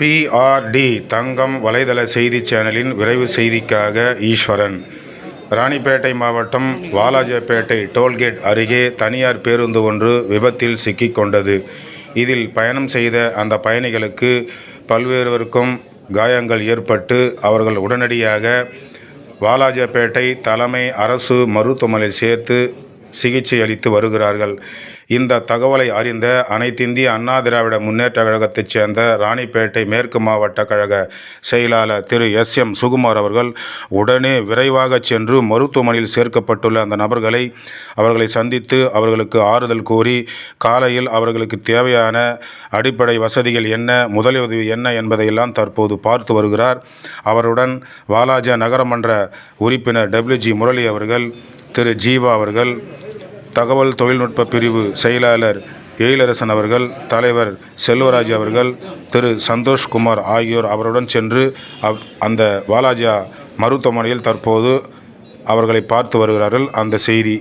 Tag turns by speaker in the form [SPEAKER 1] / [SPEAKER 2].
[SPEAKER 1] BRT தங்கம் வலைதள செய்தி சேனலின் விரைவு செய்திக்காக ஈஸ்வரன். ராணிப்பேட்டை மாவட்டம் வாலாஜப்பேட்டை டோல்கேட் அருகே தனியார் பேருந்து ஒன்று விபத்தில் சிக்கிக் கொண்டது. இதில் பயணம் செய்த அந்த பயணிகளுக்கு பல்வேறுவருக்கும் காயங்கள் ஏற்பட்டு அவர்கள் உடனடியாக வாலாஜாப்பேட்டை தலைமை அரசு மருத்துவமனையில் சேர்த்து சிகிச்சை அளித்து வருகிறார்கள். இந்த தகவலை அறிந்த அனைத்திந்திய அண்ணா திராவிட முன்னேற்ற கழகத்தைச் சேர்ந்த ராணிப்பேட்டை மேற்கு மாவட்ட கழக செயலாளர் திரு எஸ் எம் சுகுமார் அவர்கள் உடனே விரைவாக சென்று மருத்துவமனையில் சேர்க்கப்பட்டுள்ள அந்த நபர்களை அவர்களை சந்தித்து அவர்களுக்கு ஆறுதல் கூறி காலையில் அவர்களுக்கு தேவையான அடிப்படை வசதிகள் என்ன முதலுதவி என்ன என்பதையெல்லாம் தற்போது பார்த்து வருகிறார். அவருடன் வாலாஜா நகரமன்ற உறுப்பினர் டபிள்யூஜி முரளி அவர்கள் திரு ஜீவா அவர்கள் தகவல் தொழில்நுட்ப பிரிவு செயலாளர் எயிலரசன் அவர்கள் தலைவர் செல்வராஜ் அவர்கள் திரு சந்தோஷ்குமார் ஆகியோர் அவருடன் சென்று அவ் அந்த வாலாஜா மருத்துவமனையில் தற்போது அவர்களை பார்த்து வருகிறார்கள். அந்த செய்தி